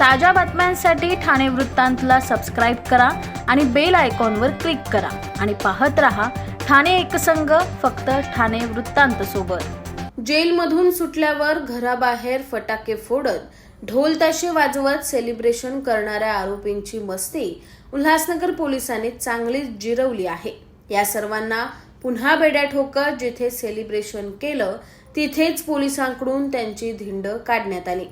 ताज्या बातम्यांसाठी ठाणे वृत्तांतला सबस्क्राईब करा आणि बेल आयकॉनवर क्लिक करा. आणि पाहत रहा ठाणे एकसंघ फक्त ठाणे वृत्तांत सोबत. जेलमधून सुटल्यावर घराबाहेर फटाके फोडत ढोल ताशे वाजवत सेलिब्रेशन करणाऱ्या आरोपींची मस्ती उल्हासनगर पोलिसांनी चांगलीच जिरवली आहे. या सर्वांना पुन्हा बेड्या ठोकत जिथे सेलिब्रेशन केलं तिथेच पोलिसांकडून त्यांची धिंड काढण्यात आली.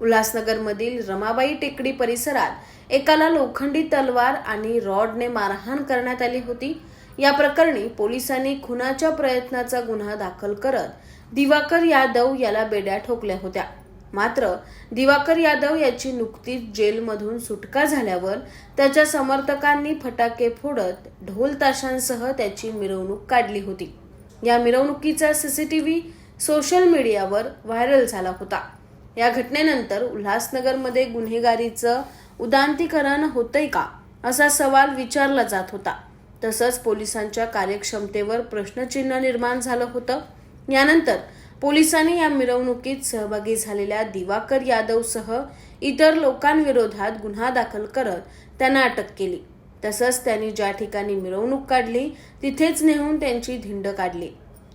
उल्हासनगरमधील रमाबाई टेकडी परिसरात एकाला लोखंडी तलवार आणि रॉडने मारहाण करण्यात आली होती. या प्रकरणी पोलिसांनी खुनाच्या प्रयत्नाचा गुन्हा दाखल करत दिवाकर यादव याला बेड्या ठोकल्या होत्या. मात्र दिवाकर यादव याची नुकतीच जेलमधून सुटका झाल्यावर त्याच्या समर्थकांनी फटाके फोडत ढोल ताशांसह त्याची मिरवणूक काढली होती. या मिरवणुकीचा सीसीटीव्ही सोशल मीडियावर व्हायरल झाला होता. या घटनेनंतर उल्हासनगरमध्ये गुन्हेगारीचं उदांतीकरण होतंय का असा सवाल विचारला जात होता. तसंच पोलिसांच्या कार्यक्षमतेवर प्रश्नचिन्ह निर्माण झालं होतं. यानंतर पोलिसांनी या मिरवणुकीत सहभागी झालेल्या दिवाकर यादवसह इतर लोकांविरोधात गुन्हा दाखल करत त्यांना अटक केली. तसंच त्यांनी ज्या ठिकाणी मिरवणूक काढली तिथेच नेऊन त्यांची धिंड काढली.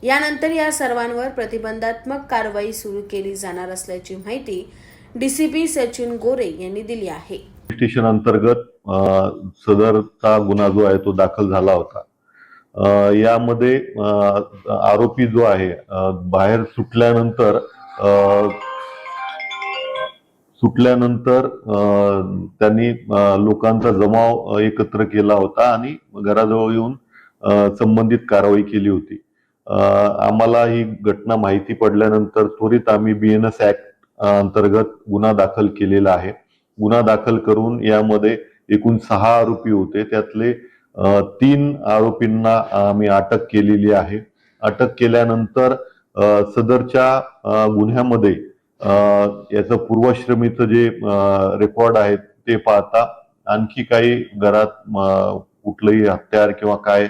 यानंतर या सर्वांवर प्रतिबंधात्मक कारवाई सुरू केली जाणार असल्याची माहिती डीसीपी सचिन गोरे यांनी दिली आहे. स्टेशन अंतर्गत सदरचा गुन्हा जो आहे तो दाखल झाला होता. यामध्ये आरोपी जो आहे बाहेर सुटल्यानंतर सुटल्यानंतर अ, त्यांनी लोकांचा जमाव एकत्र केला होता आणि घराजवळ येऊन संबंधित कारवाई केली होती. आम्हाला ही घटना माहिती पडल्यानंतर त्वरित आम्ही बीएनएस ऍक्ट अंतर्गत गुन्हा दाखल केलेला आहे. गुन्हा दाखल करून यामध्ये एकूण सहा आरोपी होते. त्यातले तीन आरोपींना आम्ही अटक केलेली आहे. अटक केल्यानंतर सदरच्या गुन्ह्यामध्ये याचं पूर्वश्रमीचं जे रेकॉर्ड आहे ते पाहता आणखी काही घरात कुठलंही हत्यार किंवा काय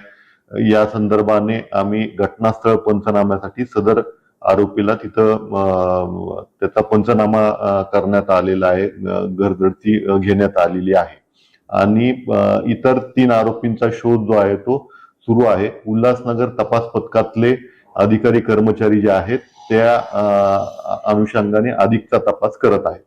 या संदर्भाने आम्ही घटनास्थळ पंचनाम्यासाठी सदर आरोपीला तिथं त्याचा पंचनामा करण्यात आलेला आहे घरधडती घेण्यात आलेली आहे. आणि इतर तीन आरोपींचा शोध जो आहे तो सुरू आहे. उल्हासनगर तपास पथकातले अधिकारी कर्मचारी जे आहेत त्या अनुषंगाने अधिकचा तपास करत आहेत.